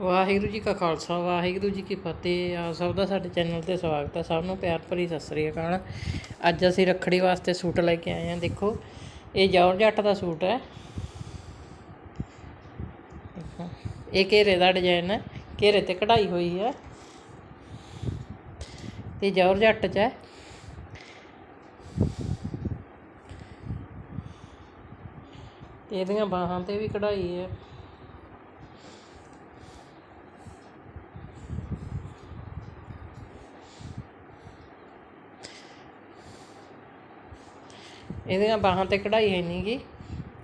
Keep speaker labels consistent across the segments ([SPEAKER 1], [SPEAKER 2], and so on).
[SPEAKER 1] ਵਾਹਿਗੁਰੂ ਜੀ ਕਾ ਖਾਲਸਾ, ਵਾਹਿਗੁਰੂ ਜੀ ਕੀ ਫਤਿਹ। ਆ ਸਭ ਦਾ ਸਾਡੇ ਚੈਨਲ ਤੇ ਸਵਾਗਤ ਹੈ। ਸਭ ਨੂੰ ਪਿਆਰ ਭਰੀ ਸਤਿ ਸ੍ਰੀ ਅਕਾਲ। ਅੱਜ ਅਸੀਂ ਰੱਖੜੀ ਵਾਸਤੇ ਸੂਟ ਲੈ ਕੇ ਆਏ ਹਾਂ। ਦੇਖੋ, ਇਹ ਜੌਰਜੱਟ ਦਾ ਸੂਟ ਹੈ। ਇਹ ਘੇਰੇ ਦਾ ਡਿਜ਼ਾਈਨ ਹੈ। ਘੇਰੇ ਤੇ ਕਢਾਈ ਹੋਈ ਹੈ। ਤੇ ਜੌਰਜੱਟ ਚ ਹੈ। ਤੇ ਇਹਦੀਆਂ ਬਾਹਾਂ ਤੇ ਵੀ ਕਢਾਈ ਹੈ। ਇਹਦੀਆਂ ਬਾਹਾਂ ਤੇ ਕਢਾਈ ਹੈ ਨੀ ਗੀ।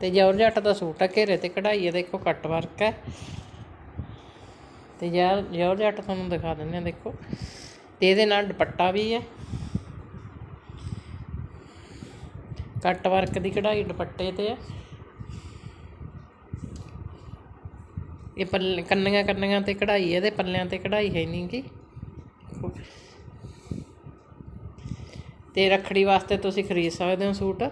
[SPEAKER 1] ਤੇ ਜੌਰਜੱਟ ਦਾ ਸੂਟ ਆ, ਘੇਰੇ ਤੇ ਕਢਾਈ ਹੈ ਦੇਖੋ ਕੱਟ ਵਰਕ ਹੈ। ਤੇ ਯਾਰ ਜੌਰਜੱਟ ਤੁਹਾਨੂੰ ਦਿਖਾ ਦਿੰਦੇ ਆ, ਦੇਖੋ। ਤੇ ਇਹਦੇ ਨਾਲ ਦੁਪੱਟਾ ਵੀ ਹੈ। ਕੱਟ ਵਰਕ ਦੀ ਕਢਾਈ ਦੁਪੱਟੇ ਤੇ ਹੈ। ਇਹ ਪੱਲੇ, ਕੰਨੀਆਂ ਕੰਨੀਆਂ ਤੇ ਕਢਾਈ ਹੈ, ਇਹਦੇ ਪੱਲਿਆਂ ਤੇ ਕਢਾਈ ਹੈ ਨਹੀਂ ਗੀ। ਤੇ ਰੱਖੜੀ ਵਾਸਤੇ ਤੁਸੀਂ ਖਰੀਦ ਸਕਦੇ ਹੋ ਸੂਟ।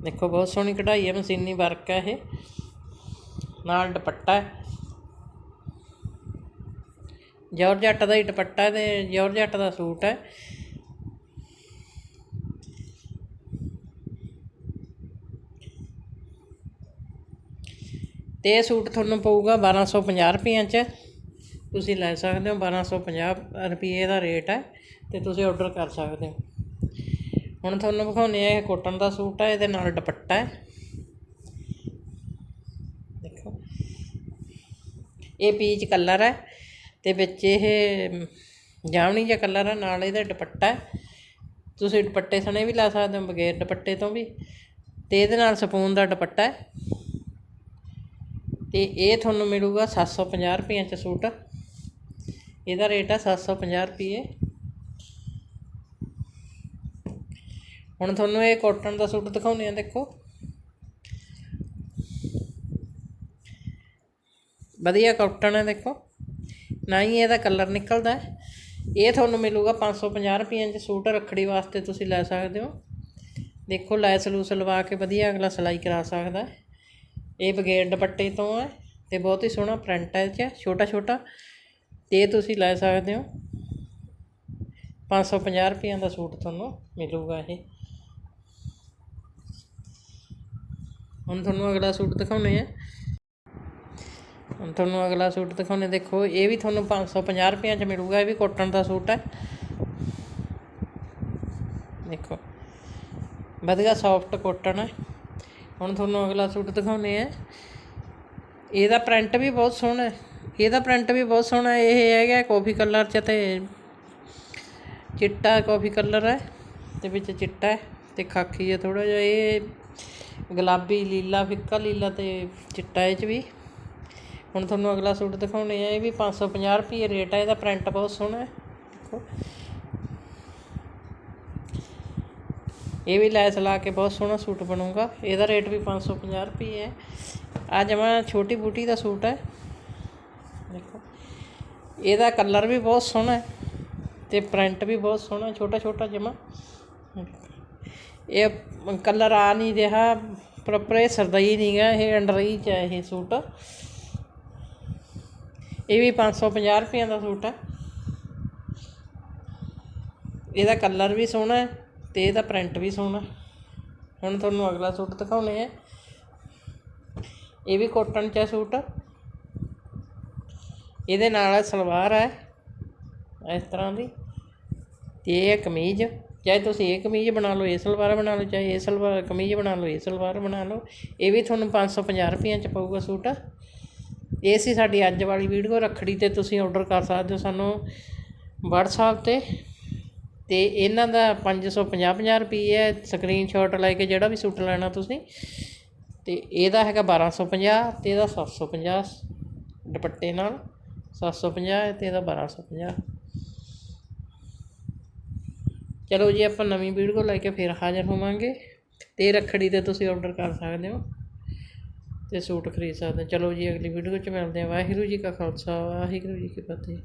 [SPEAKER 1] ਦੇਖੋ, ਬਹੁਤ ਸੋਹਣੀ ਕਢਾਈ ਹੈ, ਮਸ਼ੀਨੀ ਵਰਕ ਹੈ ਇਹ। ਨਾਲ ਦੁਪੱਟਾ ਹੈ। ਜੌਰਜੱਟ ਦਾ ਹੀ ਦੁਪੱਟਾ ਹੈ ਤੇ ਜੌਰਜੱਟ ਦਾ ਸੂਟ ਹੈ। ਤੇ ਇਹ ਸੂਟ ਤੁਹਾਨੂੰ ਪਊਗਾ 1250 ਰੁਪਈਆਂ 'ਚ। ਤੁਸੀਂ ਲੈ ਸਕਦੇ ਹੋ 1250 ਰੁਪਏ ਦਾ ਰੇਟ ਹੈ ਤੇ ਤੁਸੀਂ ਆਰਡਰ ਕਰ ਸਕਦੇ ਹੋ। ਹੁਣ ਤੁਹਾਨੂੰ ਵਿਖਾਉਂਦੇ ਆ ਇਹ ਕੋਟਨ ਦਾ ਸੂਟ ਹੈ ਇਹਦੇ ਨਾਲ ਦੁਪੱਟਾ ਹੈ। ਦੇਖੋ। ਇਹ ਪੀਚ ਕਲਰ ਹੈ ਤੇ ਵਿੱਚ ਇਹ ਜਾਮਣੀ ਜਿਹਾ ਕਲਰ ਹੈ ਨਾਲ ਇਹਦਾ ਦੁਪੱਟਾ ਤੁਸੀਂ ਦੁਪੱਟੇ ਸਣੇ ਵੀ ਲਾ ਸਕਦੇ ਹੋ, ਬਗੈਰ ਦੁਪੱਟੇ ਤੋਂ ਵੀ। ਤੇ ਇਹਦੇ ਨਾਲ ਸਪੂਨ ਦਾ ਦੁਪੱਟਾ ਹੈ। ਤੇ ਇਹ ਤੁਹਾਨੂੰ ਮਿਲੂਗਾ 750 ਰੁਪਏ ਚ ਸੂਟ। ਇਹਦਾ ਰੇਟ ਹੈ 750 ਰੁਪਏ ਹੁਣ ਤੁਹਾਨੂੰ ਇਹ ਕਾਟਨ ਦਾ ਸੂਟ ਦਿਖਾਉਂਦੇ ਆ ਦੇਖੋ। ਵਧੀਆ ਕਾਟਨ ਹੈ, ਦੇਖੋ। ਨਾ ਹੀ ਇਹਦਾ ਕਲਰ ਨਿਕਲਦਾ ਹੈ। ਇਹ ਤੁਹਾਨੂੰ ਮਿਲੂਗਾ 550 ਰੁਪਏ ਚ ਸੂਟ, ਰੱਖੜੀ ਵਾਸਤੇ ਤੁਸੀਂ ਲੈ ਸਕਦੇ ਹੋ। ਦੇਖੋ ਲੈਸ ਲੂਸ ਲਵਾ ਕੇ ਵਧੀਆ ਅਗਲਾ ਸਿਲਾਈ ਕਰਾ ਸਕਦਾ ਹੈ। ਇਹ ਬਗੈਰ ਦੁਪੱਟੇ ਤੋਂ ਹੈ ਤੇ ਬਹੁਤ ਹੀ ਸੋਹਣਾ ਪ੍ਰਿੰਟ ਹੈ ਇਹ 'ਚ ਛੋਟਾ ਛੋਟਾ ਤੇ ਇਹ ਤੁਸੀਂ ਲੈ ਸਕਦੇ ਹੋ। 550 ਰੁਪਈਆਂ ਦਾ ਸੂਟ ਤੁਹਾਨੂੰ ਮਿਲੂਗਾ ਇਹ। ਹੁਣ ਤੁਹਾਨੂੰ ਅਗਲਾ ਸੂਟ ਦਿਖਾਉਣੇ ਆ। ਹੁਣ ਤੁਹਾਨੂੰ ਅਗਲਾ ਸੂਟ ਦਿਖਾਉਣੇ, ਦੇਖੋ, ਇਹ ਵੀ ਤੁਹਾਨੂੰ 550 ਰੁਪਈਆਂ 'ਚ ਮਿਲੂਗਾ, ਇਹ ਵੀ ਕੋਟਨ ਦਾ ਸੂਟ ਹੈ। ਦੇਖੋ, ਵਧੀਆ ਸੌਫਟ ਕੋਟਨ ਹੈ। ਹੁਣ ਤੁਹਾਨੂੰ ਅਗਲਾ ਸੂਟ ਦਿਖਾਉਨੇ ਆ। ਇਹਦਾ ਪ੍ਰਿੰਟ ਵੀ ਬਹੁਤ ਸੋਹਣਾ ਹੈ। ਇਹਦਾ ਪ੍ਰਿੰਟ ਵੀ ਬਹੁਤ ਸੋਹਣਾ ਇਹ ਹੈਗਾ ਕਾਫੀ ਕਲਰ ਚ ਤੇ ਚਿੱਟਾ ਕਾਫੀ ਕਲਰ ਹੈ ਤੇ ਵਿੱਚ ਚਿੱਟਾ ਹੈ ਤੇ ਖਾਕੀ ਹੈ ਥੋੜਾ ਜਿਹਾ। ਇਹ ਗੁਲਾਬੀ ਲੀਲਾ, ਫਿੱਕਾ ਲੀਲਾ ਅਤੇ ਚਿੱਟਾ ਇਹ ਚ ਵੀ। ਹੁਣ ਤੁਹਾਨੂੰ ਅਗਲਾ ਸੂਟ ਦਿਖਾਉਣੇ ਆ, ਇਹ ਵੀ 550 ਰੁਪਏ ਰੇਟ ਹੈ ਇਹਦਾ ਪ੍ਰਿੰਟ ਬਹੁਤ ਸੋਹਣਾ ਹੈ, ਦੇਖੋ। ਇਹ ਵੀ ਲੈਸ ਲਾ ਕੇ ਬਹੁਤ ਸੋਹਣਾ ਸੂਟ ਬਣੂਗਾ, ਇਹਦਾ ਰੇਟ ਵੀ 550 ਰੁਪਏ ਹੈ। ਆ ਜਮਾ ਛੋਟੀ ਬੂਟੀ ਦਾ ਸੂਟ ਹੈ, ਦੇਖੋ। ਇਹਦਾ ਕਲਰ ਵੀ ਬਹੁਤ ਸੋਹਣਾ ਹੈ ਤੇ ਪ੍ਰਿੰਟ ਵੀ ਬਹੁਤ ਸੋਹਣਾ ਛੋਟਾ ਛੋਟਾ ਜਮਾ। ਇਹ ਕਲਰ ਆ ਨਹੀਂ ਰਿਹਾ ਪ੍ਰੋਪਰ ਇਹ ਸਰਦਾਈ ਨਹੀਂ ਗਾ ਇਹ ਅੰਡਰ ਚ ਹੈ ਇਹ ਸੂਟ। ਇਹ ਵੀ 550 ਰੁਪਏ ਦਾ ਸੂਟ ਹੈ। ਇਹਦਾ ਕਲਰ ਵੀ ਸੋਹਣਾ ਹੈ ਤੇ ਇਹਦਾ ਪ੍ਰਿੰਟ ਵੀ ਸੋਹਣਾ ਹੁਣ ਤੁਹਾਨੂੰ ਅਗਲਾ ਸੂਟ ਦਿਖਾਉਣੇ ਆ। ਇਹ ਵੀ ਕੋਟਨ ਚ ਹੈ ਸੂਟ। ਇਹਦੇ ਨਾਲ ਸਲਵਾਰ ਹੈ, ਇਸ ਤਰ੍ਹਾਂ ਦੀ। ਤੇ ਇਹ ਹੈ ਕਮੀਜ਼। ਚਾਹੇ ਤੁਸੀਂ ਇਹ ਕਮੀਜ਼ ਬਣਾ ਲਓ, ਇਹ ਸਲਵਾਰ ਬਣਾ ਲਓ, ਚਾਹੇ ਇਹ ਸਲਵਾਰ ਕਮੀਜ਼ ਬਣਾ ਲਓ, ਇਹ ਸਲਵਾਰ ਬਣਾ ਲਓ, ਇਹ ਵੀ ਤੁਹਾਨੂੰ 550 ਰੁਪਈਆਂ ਚ ਪਊਗਾ ਸੂਟ। ਇਹ ਸੀ ਸਾਡੀ ਅੱਜ ਵਾਲੀ ਵੀਡੀਓ, ਰੱਖੜੀ ਤੇ ਤੁਸੀਂ ਆਰਡਰ ਕਰ ਸਕਦੇ ਹੋ ਸਾਨੂੰ WhatsApp ਤੇ। ਤੇ ਇਹਨਾਂ ਦਾ 550 50 ਰੁਪਏ ਹੈ ਸਕਰੀਨਸ਼ਾਟ ਲੈ ਕੇ ਜਿਹੜਾ ਵੀ ਸੂਟ ਲੈਣਾ ਤੁਸੀਂ। ਤੇ ਇਹਦਾ ਹੈਗਾ 1250 ਤੇ ਇਹਦਾ 750 ਦੁਪੱਟੇ ਨਾਲ। 750 ਹੈ ਤੇ ਇਹਦਾ 1250 ਚਲੋ ਜੀ, ਆਪਾਂ ਨਵੀਂ ਵੀਡੀਓ ਲੈ ਕੇ ਫਿਰ ਹਾਜ਼ਰ ਹੋਵਾਂਗੇ। ਤੇ ਰੱਖੜੀ ਤੇ ਤੁਸੀਂ ਆਰਡਰ ਕਰ ਸਕਦੇ ਹੋ ਤੇ ਸੂਟ ਖਰੀਦ ਸਕਦੇ ਹੋ। ਚਲੋ ਜੀ, ਅਗਲੀ ਵੀਡੀਓ 'ਚ ਮਿਲਦੇ ਹਾਂ। ਵਾਹਿਗੁਰੂ ਜੀ ਕਾ ਖਾਲਸਾ, ਵਾਹਿਗੁਰੂ ਜੀ ਕੀ ਫਤਿਹ।